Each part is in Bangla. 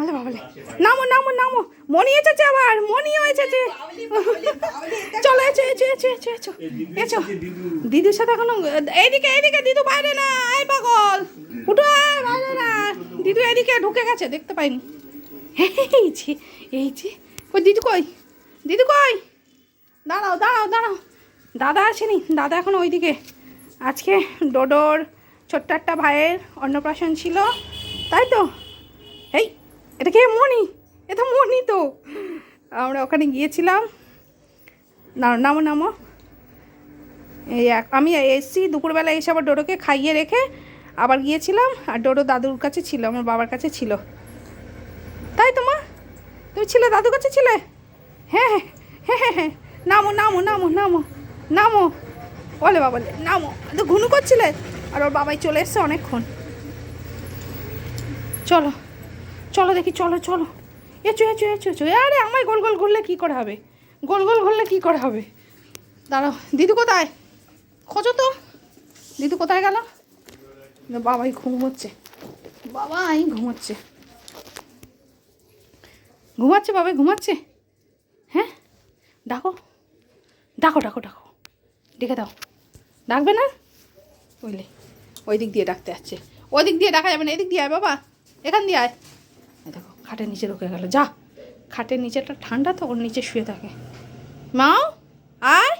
আলে বাবালে নামো নামো নামো। মনি এসেছে আবার মনিও এসেছে। চলো এসো এসো এসো এসো এসো। এসো। দিদির সাথে এখনও এইদিকে এইদিকে দিদু বাইরে না এই পাগল। উঠো বাইরে না। দিদু এদিকে ঢুকে গেছে দেখতে পাইনি। এই যে এই যে। ওই দিদু কই? দিদু কই? দাঁড়াও দাঁড়াও দাঁড়াও। দাদা আসেনি দাদা এখন ওইদিকে। আজকে ডোডোর ছোট্ট একটা ভাইয়ের অন্নপ্রাশন ছিল। তাই তো? এটা কে মনি এটা মনি তো। আমরা ওখানে গিয়েছিলাম। নামো নামো। এই আমি এসছি, দুপুরবেলা এসে আবার ডোডোকে খাইয়ে রেখে আবার গিয়েছিলাম, আর ডোডো দাদুর কাছে ছিল, আমার বাবার কাছে ছিল। তাই তো, মা? তুমি ছিলে, দাদুর কাছে ছিলে? হ্যাঁ হ্যাঁ হ্যাঁ হ্যাঁ হ্যাঁ। নামো নামো নামো নামো নামো। বলে বাবা নামো। তো ঘুনু করছিলে? আর ওর বাবাই চলে এসছে অনেকক্ষণ। চলো। চলো দেখি, চলো চলো। এচো এচো এচো এচো। আরে, আমায় গোল গোল ঘুরলে কী করে হবে? গোল গোল ঘুরলে কী করে হবে? দাঁড়াও। দিদু কোথায়? খোঁজো তো। দিদু কোথায় গেল? বাবাই ঘুমোচ্ছে। বাবাই ঘুমোচ্ছে। ঘুমাচ্ছে, বাবাই ঘুমাচ্ছে? হ্যাঁ? ডাকো। ডাকো ডাকো ডাকো। ডেকে দাও। ডাকবে না? বুঝলি ওই দিক দিয়ে ডাকতে আসছে। ওই দিক দিয়ে ডাকা যাবে না, এদিক দিয়ে আয় বাবা। এখান দিয়ে আয়। খাটের নিচে ঢুকে গেল। যা খাটের নিচেটা ঠান্ডা তো ওর নিচে শুয়ে থাকে। মাও আয়।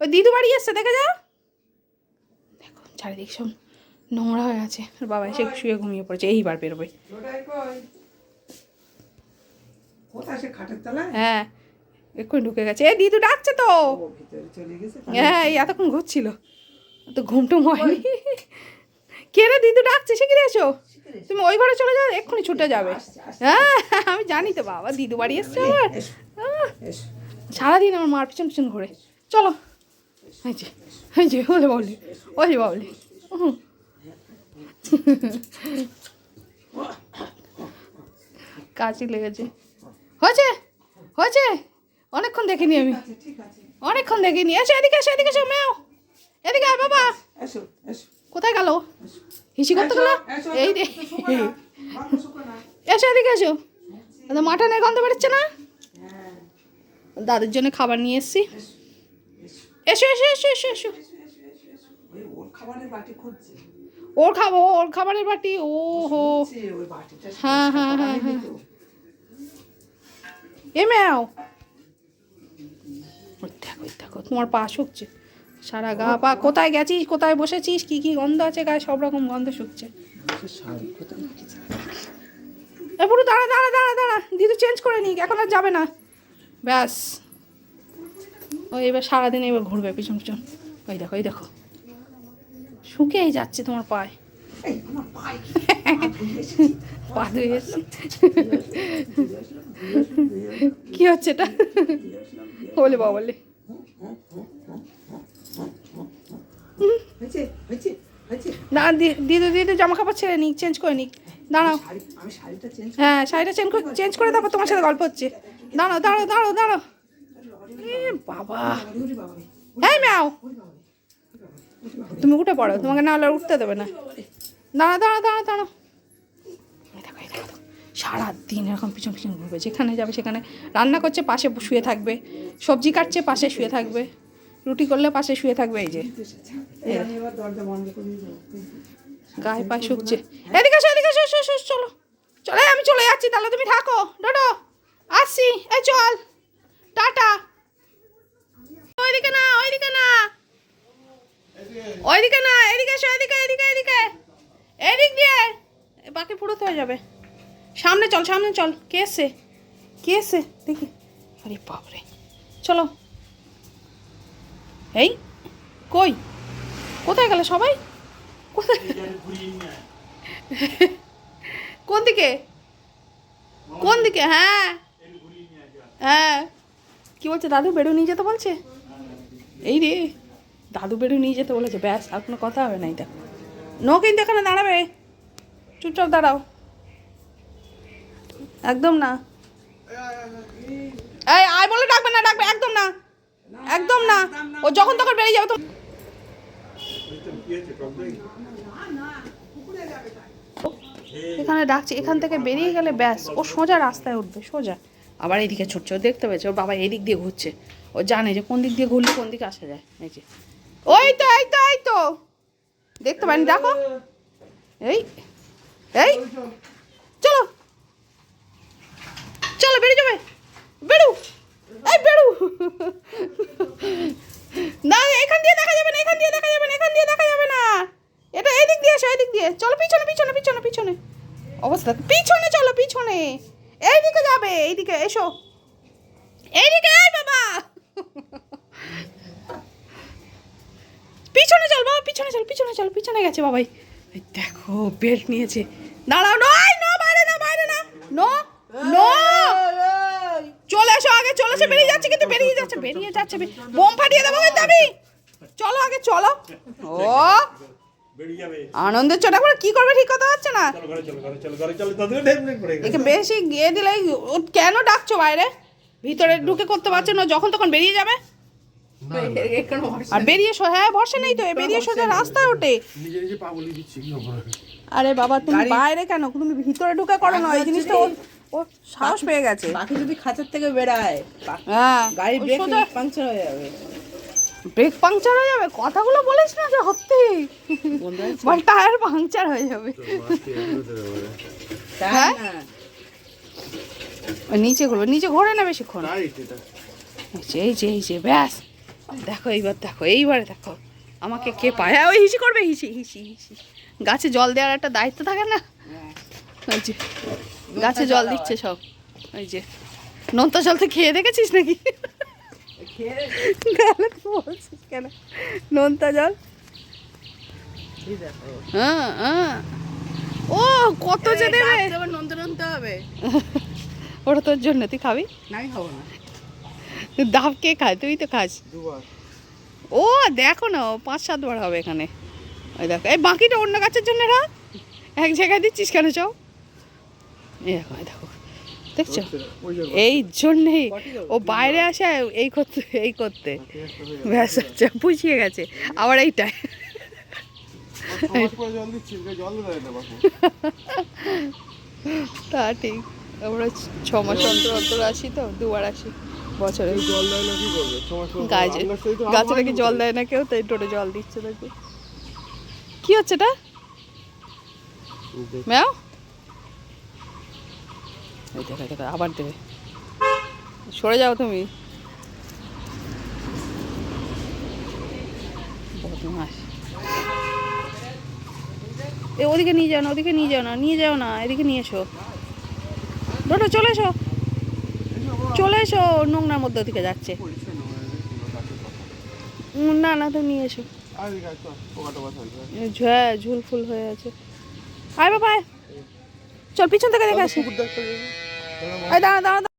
ওই দিদু বাড়ি এসছে দেখে যা দেখো চারিদিক সব নোংরা হয়ে আছে। আর বাবা এসে শুয়ে ঘুমিয়ে পড়েছে এইবার বেরোবে। হ্যাঁ এক্ষুনি ঢুকে গেছে। এ দিদু ডাকছে তো। হ্যাঁ এতক্ষণ ঘুরছিল। তো ঘুমটুম হয়নি। কে রে দিদু ডাকছে? শিখে এসো? তুমি ওই ঘরে চলে যাও এক্ষুনি ছুটে যাবে। হ্যাঁ আমি জানি তো বাবা দিদু বাড়ি এসছে আমার সারাদিন আমার মার পিছন পিছন ঘুরে। চলো। এই যে এই যে ওলে বাবলি ওলে বাবলি। লেগেছে। হয়েছে? হয়েছে? অনেকক্ষণ দেখিনি আমি। অনেকক্ষণ দেখিনি। এসো এদিকে এসো এদিকে এসো মেও। এদিকে আয় বাবা। এসো এসো। কোথায় গেল? হিসি করতে গেল? এই রে। এসো এদিকে এসো। তো মাটনের গন্ধ বেরোচ্ছে না? হ্যাঁ, দাদুর জন্য খাবার নিয়ে এসছি। এসো, এসো এসো এসো এসো। ওর খাব ওর খাবারের বাটি? ও হো হ্যাঁ, হ্যাঁ, হ্যাঁ, হ্যাঁ। এ ম্যাও। দেখো দেখো তোমার পা শুকছে। সারা গা পা, কোথায় গেছিস, কোথায় বসেছিস, কি কি গন্ধ আছে, গায়ে সব রকম গন্ধ শুকছে? এ পুরো দাঁড়া দাঁড়া দাঁড়া দাঁড়া, দিদি চেঞ্জ করে নিক, এখন আর যাবে না। ব্যাস। ও এবার সারাদিন এবার ঘুরবে পিছন পিছন। ওই দেখো ওই দেখো। শুকেই যাচ্ছে তোমার পায়ে। পা ধুয়ে কি হচ্ছে এটা? বলে বাবা বলে হয়েছে, হয়েছে, হয়েছে। না দিদি দিদি জামা কাপড় ছেড়ে নিক চেঞ্জ করে নিক। দাঁড়াও। হ্যাঁ শাড়িটা চেঞ্জ করে চেঞ্জ করে তারপর তোমার সাথে গল্প হচ্ছে। দাঁড়াও দাঁড়াও দাঁড়াও দাঁড়াও। বাবা। এই ম্যাও। তুমি উঠে পড়ো তোমাকে না হলে উঠতে দেবে না। দাঁড়া দাঁড়া দাঁড়া দাঁড়া সারাদিন এরকম পিছন পিছন ঘুরবে। যেখানে যাবে সেখানে রান্না করছে পাশে শুয়ে থাকবে। সবজি কাটছে পাশে শুয়ে থাকবে। রুটি করলে পাশে শুয়ে থাকবে এই যে। দেবো। গায়ে পায়ে শুকছে। এদিকে এসো এদিকে এসো এসো, এসো, এসো, চলো। চলে আমি চলে যাচ্ছি তাহলে তুমি থাকো। ডোডো আসছি। এই চল। টাটা। ওইদিকে না ওইদিকে না। ওইদিকে না এদিকে এসো এদিকে এদিকে এদিকে। এদিক দিয়ে। বাকি পুরো তো হয়ে যাবে। সামনে চল সামনে চল। কে এসছে? কে এসছে? দেখি। আরে বাপরে। চলো। এই, কই? কোথায় গেল সবাই? কোথায়? কোন দিকে? কোন দিকে? হ্যাঁ। হ্যাঁ। কি বলছে? দাদু বেড়ু নিয়ে যেতে বলছে? এই রে, দাদু বেড়ু নিয়ে যেতে বলেছে। ব্যাস, আর কোনো কথা হবে না এটা। নো কিন্তু এখানে দাঁড়াবে। চুপচাপ দাঁড়াও। একদম না। এই, আয় বলে ডাকবে না, ডাকবে একদম না। একদম না। ও যখন তখন বেরিয়ে যাবে তো এখানে ডাকছে, এখান থেকে বেরিয়ে গেলে ব্যাস, ও সোজা রাস্তায় উঠবে, সোজা। আবার এদিকে ছুটছে, ও দেখতে পেয়েছে ওর বাবা এদিক দিয়ে ঘুরছে। ও জানে যে কোন দিক দিয়ে ঘুরলে কোন দিকে আসা যায়, এই যে। ওই তো, এই তো এই তো। দেখতে পারেন দেখো। এই এই। চলো। চলো, বেরিয়ে যাবে। বেরু। এই বেরু না, এখান দিয়ে দেখা যাবে না, এখান দিয়ে দেখা যাবে না, এখান দিয়ে দেখা যাবে না। এটা এই দিক দিয়ে এসো এই দিক দিয়ে। চলো পিছনে পিছনে পিছনে পিছনে। অবস্থা, পিছনে চলো, পিছনে। এইদিকে যাবে, এইদিকে এসো। এইদিকে, এই বাবা। পিছনে চল, বাবা, পিছনে চল পিছনে চল, পিছনে গেছে বাবাই দেখো বেল্ট নিয়েছে। দাঁড়াও, নয় নো বাইরে না বাইরে না। নো নো চলে এসো আগে চলে এসো বেরিয়ে যাচ্ছে কিন্তু বেরিয়ে যাচ্ছে বেরিয়ে যাচ্ছে বোম ফাটিয়ে দেবো কিন্তু আমি। চলো আগে চলো। ও আনন্দের চোটা করে কি করবে ঠিক কথা হচ্ছে না। একে বেশি গিয়ে দিলে ও কেন ডাকছো বাইরে? ভিতরে ঢুকে করতে পারছ না যখন তখন বেরিয়ে যাবে? আর বেরিয়ে সো হ্যাঁ ভরসা নেই তো বেরিয়ে সোজা রাস্তায় ওঠে। নিজে নিজে পা বলি দিচ্ছি কি হবে আরে বাবা তুমি বাইরে কেন? তুমি ভিতরে ঢুকে করো না এই জিনিসটা ও সাহস পেয়ে গেছে। বাকি যদি খাঁচার থেকে বেড়ায় হ্যাঁ। গাড়ি ব্রেক পাংচার হয়ে যাবে। ব্রেক পাংচার হয়ে যাবে? কথাগুলো বলিস না যে সত্যি। বল টায়ার পাংচার হয়ে যাবে। হ্যাঁ? নিচে ঘুরবে। নিচে ঘোরে না বেশিক্ষণ। এই যে, এই যে ব্যাস। দেখো এইবার দেখো এইবারে দেখো। আমাকে কে পায়? হ্যাঁ ওই হিসি করবে হিসি হিসি হিসি। গাছে জল দেওয়ার একটা দায়িত্ব থাকে না? ওই যে গাছে জল দিচ্ছে সব। ওই যে নোনতা জল তো খেয়ে দেখেছিস নাকি? বলছিস কেন? নোনতা জল? দেখো। হ্যাঁ হ্যাঁ। ও কত যে দেবে নন্দতে হবে। ওটা তোর জন্য তুই খাবি? না আমি খাব না। ডাব কে খায়? তুই তো খাস। ও দেখো না পাঁচ সাতবার হবে এখানে। ওই দেখো এই বাকিটা অন্য গাছের জন্য রাখ। এক জায়গায় দিচ্ছিস কেন চাও এই দেখো। দেখছ? এই জন্যেই ও বাইরে আসে এই করতে এই করতে। ব্যাস আচ্ছা বুঝিয়ে গেছে। আবার এইটাই বাপু তা ঠিক। আমরা ছ মাস অন্তর অন্তর আসি তো দুবার আসি বছরে। জল দেয় না কি করবে গাছে গাছে নাকি জল দেয় না কেউ তাই টোটো জল দিচ্ছে নাকি? কি হচ্ছে এটা? ম্যাও? দেখো দেখো আবার দেবে। সরে যাও তুমি। এ, ওদিকে নিয়ে যাও না, ওদিকে নিয়ে যাও না, নিয়ে যাও না, এদিকে নিয়ে এসো। ডোটো চলে এসো। চলে এসো, নোংরার মধ্যে ওদিকে যাচ্ছে। না না, তুমি নিয়ে এসো। হ্যাঁ ঝুল ফুল হয়ে আছে। আয় বাবা চল, পিছন থেকে দেখে আসি। কুকুর দেখতে যাবে এই দাঁড়া দাঁড়া দাঁড়া।